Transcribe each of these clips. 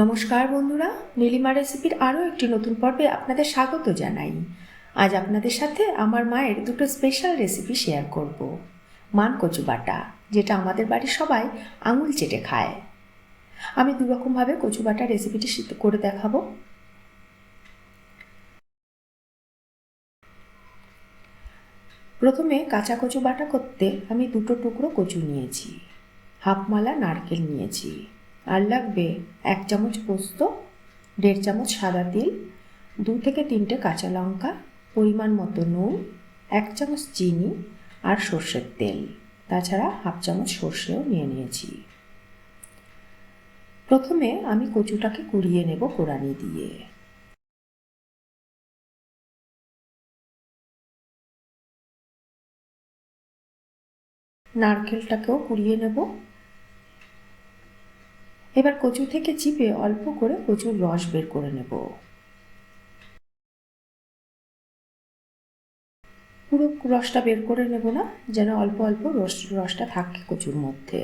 নমস্কার বন্ধুরা, নীলিমা রেসিপির আরও একটি নতুন পর্বে আপনাদের স্বাগত জানাই। আজ আপনাদের সাথে আমার মায়ের দুটো স্পেশাল রেসিপি শেয়ার করব। মান কচু বাটা, যেটা আমাদের বাড়ির সবাই আঙুল চেটে খায়। আমি দুরকমভাবে কচু বাটা রেসিপিটি করে দেখাবো। প্রথমে কাঁচা কচু বাটা করতে আমি দুটো টুকরো কচু নিয়েছি। হাফ মালা নারকেল নিয়েছি। আর লাগবে এক চামচ পোস্ত, দেড় চামচ সাদা তিল, দু থেকে তিনটে কাঁচা লঙ্কা, পরিমাণ মতো নুন, এক চামচ চিনি আর সর্ষের তেল। তাছাড়া হাফ চামচ সর্ষেও নিয়ে নিয়েছি। প্রথমে আমি কচুটাকে কুড়িয়ে নেব কোরানি দিয়ে। নারকেলটাকেও কুড়িয়ে নেব। এবার কচু থেকে চিপে অল্প করে কচুর রস বের করে নেব। পুরো রসটা বের করে নেব না, যেন অল্প অল্প রস, রসটা থাকে কচুর মধ্যে।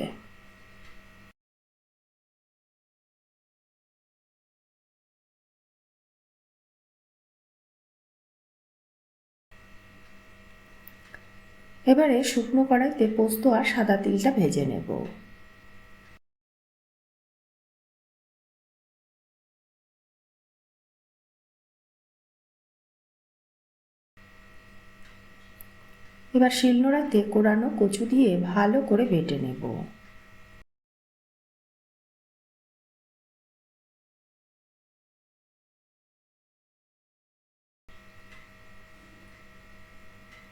এবারে শুকনো কড়াইতে পোস্ত আর সাদা তিলটা ভেজে নেব। এবার শিলনোড়াতে কোরানো কচু দিয়ে ভালো করে বেটে নেব।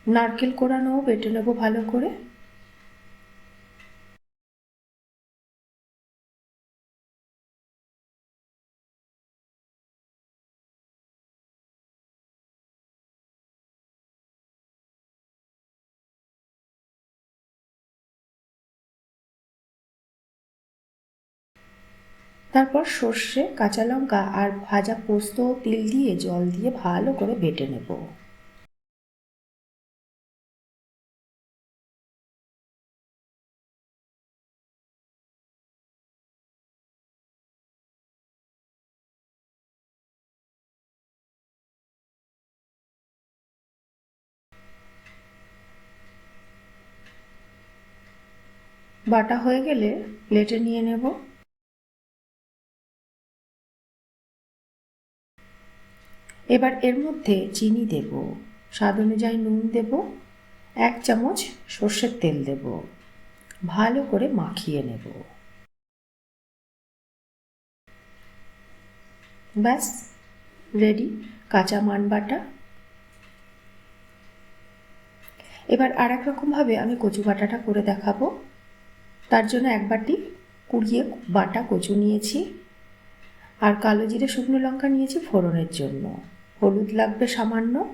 নারকেল কোরানোও বেটে নেব ভালো করে। তারপর সর্ষে, কাঁচা লঙ্কা আর ভাজা পোস্ত ও তিল দিয়ে জল দিয়ে ভালো করে বেটে নেব। বাটা হয়ে গেলে প্লেটে নিয়ে নেব। এবার এর মধ্যে চিনি দেব। স্বাদ অনুযায়ী নুন দেব। এক চামচ সর্ষের তেল দেব। ভালো করে মাখিয়ে নেব। ব্যাস, রেডি, কাঁচা মান বাটা এবার আর এক রকমভাবে আমি কচু বাটাটা করে দেখাবো। তার জন্য এক বাটি কুড়িয়ে বাটা কচু নিয়েছি। আর কালো জিরে শুকনো লঙ্কা নিয়েছি ফোড়নের জন্য। হলুদ লাগবে সামান্য,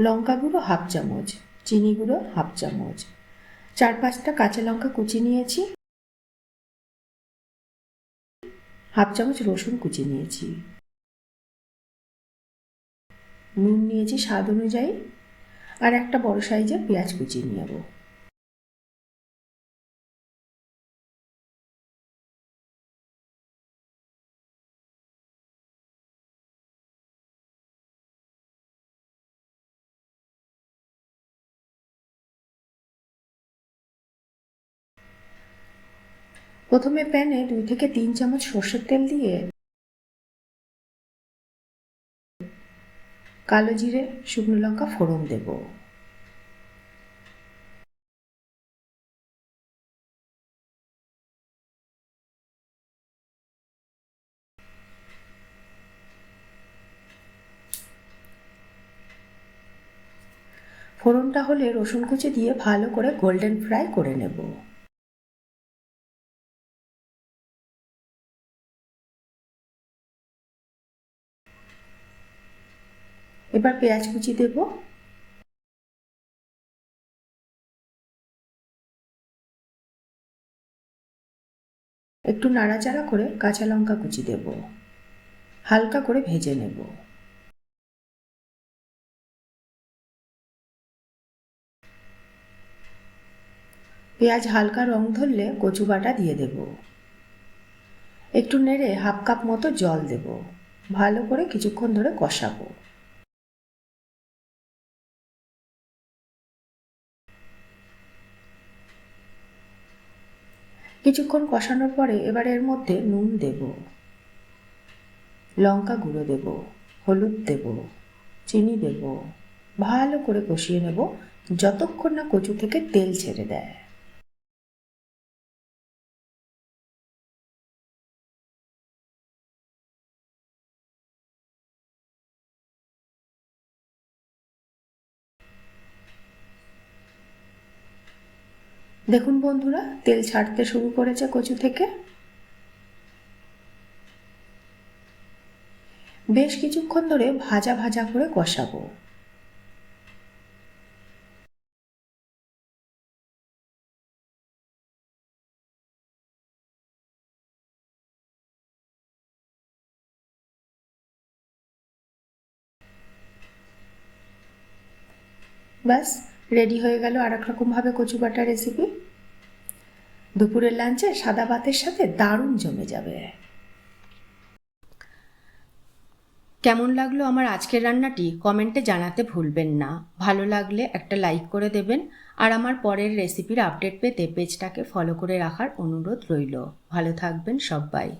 লঙ্কা গুঁড়ো হাফ চামচ, চিনি গুঁড়ো হাফ চামচ। চার পাঁচটা কাঁচা লঙ্কা কুচি নিয়েছি। হাফ চামচ রসুন কুচি নিয়েছি। নুন নিয়েছি স্বাদ অনুযায়ী। আর একটা বড় সাইজের পেঁয়াজ কুচি নেব। প্রথমে প্যানে দুই থেকে তিন চামচ সর্ষের তেল দিয়ে কালো জিরে, শুকনো লঙ্কা ফোড়ন দেব। ফোড়নটা হলে রসুন কুচি দিয়ে ভালো করে গোল্ডেন ফ্রাই করে নেব। এবার পেঁয়াজ কুচি দেব। একটু নাড়াচাড়া করে কাঁচা লঙ্কা কুচি দেব। হালকা করে ভেজে নেব। পেঁয়াজ হালকা রং ধরলে কচু বাটা দিয়ে দেব। একটু নেড়ে হাফ কাপ মতো জল দেব। ভালো করে কিছুক্ষণ ধরে কষাবো। কিছুক্ষণ কষানোর পরে এবার এর মধ্যে নুন দেব। লঙ্কা গুঁড়ো দেব, হলুদ দেব, চিনি দেব। ভালো করে কষিয়ে নেব, যতক্ষণ না কচু থেকে তেল ছেড়ে দেয়। দেখুন বন্ধুরা, তেল ছাড়তে শুরু করেছে কচু থেকে। বেশ কিছুক্ষণ ধরে ভাজা ভাজা করে কষাবো। ব্যাস রেডি হয়ে গেল আর এক রকমভাবে কচু বাটা রেসিপি দুপুরের লাঞ্চে সাদা ভাতের সাথে দারুণ জমে যাবে। কেমন লাগল আমার আজকের রান্নাটি? কমেন্টে জানাতে ভুলবেন না। ভালো লাগলে একটা লাইক করে দেবেন। আর আমার পরের রেসিপির আপডেট পেতে পেজটাকে ফলো করে রাখার অনুরোধ রইল। ভালো থাকবেন সবাই।